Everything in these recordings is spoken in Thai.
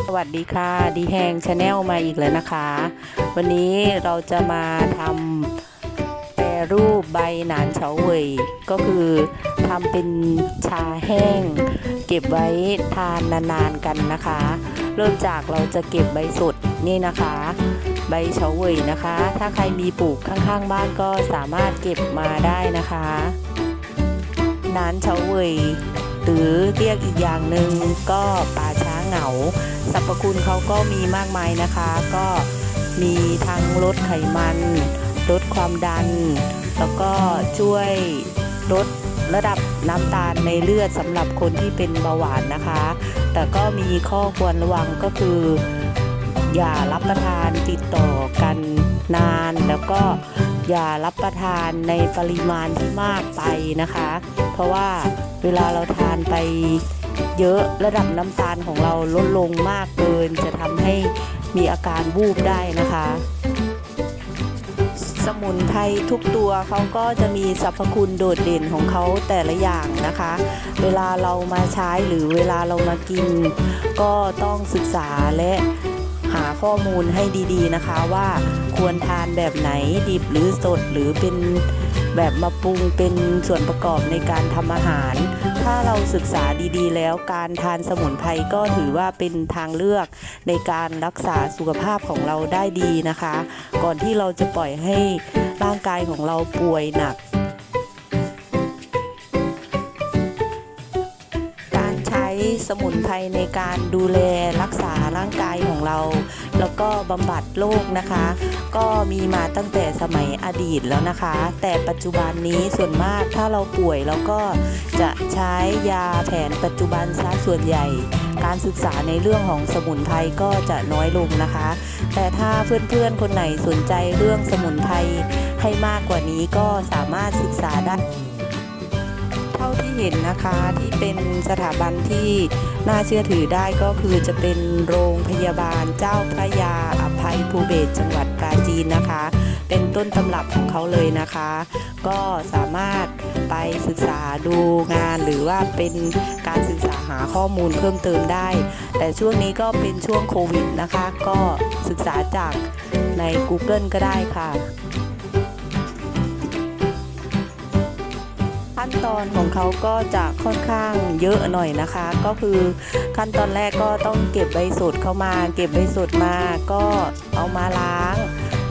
สวัสดีค่ะดีแฮงชาแนลมาอีกแล้วนะคะ วันนี้เราจะมาทำแปรรูปใบหนานเฉาเวยก็คือทำเป็นชาแห้ง เก็บไว้ทานนานๆกันนะคะ เริ่มจากเราจะเก็บใบสดนี่นะคะ ใบเฉาเวยนะคะ ถ้าใครมีปลูกข้างๆบ้านก็สามารถเก็บมาได้นะคะหนานเฉาเวยหรือเรียกอีกอย่างหนึ่งก็ป่า เหงาสรรพคุณเขาก็มีมากมายนะคะ ก็มีทั้งลดไขมัน ลดความดัน แล้วก็ช่วยลดระดับน้ำตาลในเลือดสำหรับคนที่เป็นเบาหวานนะคะ แต่ก็มีข้อควรระวังก็คือ อย่ารับประทานติดต่อกันนาน แล้วก็อย่ารับประทานในปริมาณที่มากไปนะคะ เพราะว่าเวลาเราทานไป เยอะระดับน้ำตาลของเราลดลงมากเกิน จะทำให้มีอาการวูบได้นะคะ สมุนไพรทุกตัวเขาก็จะมีสรรพคุณโดดเด่นของเขาแต่ละอย่างนะคะ เวลาเรามาใช้หรือเวลาเรามากิน ก็ต้องศึกษาและหาข้อมูลให้ดีๆนะคะว่าควรทานแบบไหนดิบหรือสดหรือเป็น แบบมาปรุงเป็นส่วนประกอบในการทำอาหาร ถ้าเราศึกษาดีๆ แล้วการทานสมุนไพรก็ถือว่าเป็นทางเลือกในการรักษาสุขภาพของเราได้ดีนะคะ ก่อนที่เราจะปล่อยให้ร่างกายของเราป่วยหนัก สมุนไพรในการดูแลรักษาร่างกายของเรา แล้วก็บำบัดโรคนะคะ ก็มีมาตั้งแต่สมัยอดีตแล้วนะคะ แต่ปัจจุบันนี้ส่วนมากถ้าเราป่วยเราก็จะใช้ยาแผนปัจจุบันซะส่วนใหญ่ การศึกษาในเรื่องของสมุนไพรก็จะน้อยลงนะคะ แต่ถ้าเพื่อนๆคนไหนสนใจเรื่องสมุนไพรให้มากกว่านี้ก็สามารถศึกษาได้ เท่าที่เห็นนะคะที่เป็นสถาบันที่น่าเชื่อถือได้ก็คือจะเป็นโรงพยาบาลเจ้าพระยาอภัยภูเบศจังหวัดปราจีนนะคะ เป็นต้นตำรับของเขาเลยนะคะ ก็สามารถไปศึกษาดูงานหรือว่าเป็นการศึกษาหาข้อมูลเพิ่มเติมได้ แต่ช่วงนี้ก็เป็นช่วงโควิดนะคะ ก็ศึกษาจากใน Google ก็ได้ค่ะ ขั้นตอนของเขาก็จะค่อนข้างเยอะหน่อยนะคะ ก็คือขั้นตอนแรกก็ต้องเก็บใบสดเข้ามา เก็บใบสดมาก็เอามาล้าง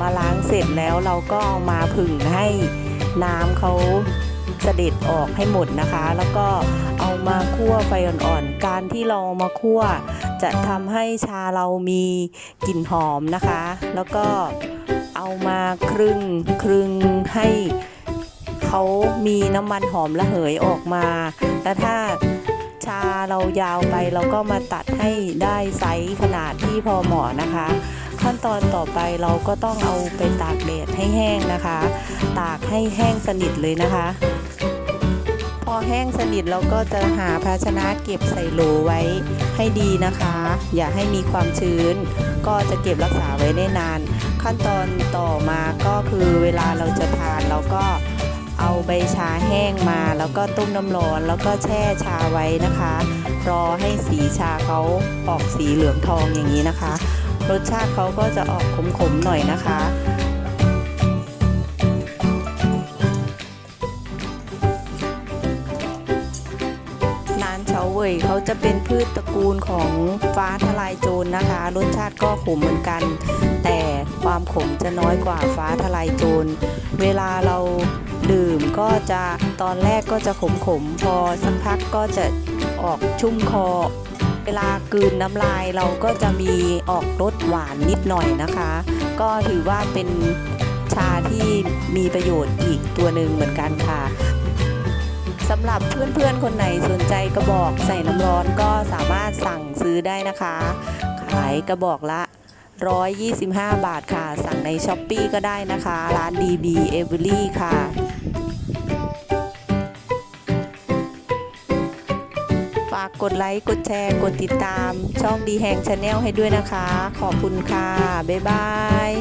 มาล้างเสร็จแล้วเราก็เอามาผึ่งให้น้ำเขาเสด็จออกให้หมดนะคะ แล้วก็เอามาคั่วไฟอ่อนๆ การที่เรามาคั่ว จะทำให้ชาเรามีกลิ่นหอมนะคะ แล้วก็เอามาครึ่งครึ่งให้ เขามีน้ำมันหอมระเหยออกมา แล้วถ้าชาเรายาวไปเราก็มาตัดให้ได้ไซส์ขนาดที่พอเหมาะนะคะ ขั้นตอนต่อไปเราก็ต้องเอาไปตากแดดให้แห้งนะคะ ตากให้แห้งสนิทเลยนะคะ พอแห้งสนิทเราก็จะหาภาชนะเก็บใส่โหลไว้ให้ดีนะคะ อย่าให้มีความชื้น ก็จะเก็บรักษาไว้ได้นาน ขั้นตอนต่อมาก็คือเวลาเราจะทานเราก็ เอาใบชาแห้งมา แล้วก็ต้มน้ำร้อนแล้วก็แช่ชาไว้นะคะ รอให้สีชาเขาออกสีเหลืองทองอย่างนี้นะคะ รสชาติเขาก็จะออกขมๆหน่อยนะคะนานเฉาเว่ยเขาจะเป็นพืชตระกูลของฟ้าทลายโจรนะคะ รสชาติก็ขมเหมือนกัน แต่ความขมจะน้อยกว่าฟ้าทลายโจร เวลาเรา ดื่มก็จะตอนแรกก็จะขมขมๆพอสักพักก็จะออกชุ่มคอ เวลากลืนน้ำลายเราก็จะมีออกรสหวานนิดหน่อยนะคะ ก็ถือว่าเป็นชาที่มีประโยชน์อีกตัวหนึ่งเหมือนกันค่ะสำหรับเพื่อนๆ คนไหนสนใจกระบอกใส่น้ำร้อนก็สามารถสั่งซื้อได้นะคะ ขายกระบอกละ 125 บาทค่ะ สั่งในช้อปปีก็ได้นะคะ ร้าน DB e v e r y ค่ะากกดไลค์ กดแชร์ กดติดตาม ช่องดีแห่งชาแนลให้ด้วยนะคะ ขอบคุณค่ะ บ๊ายบาย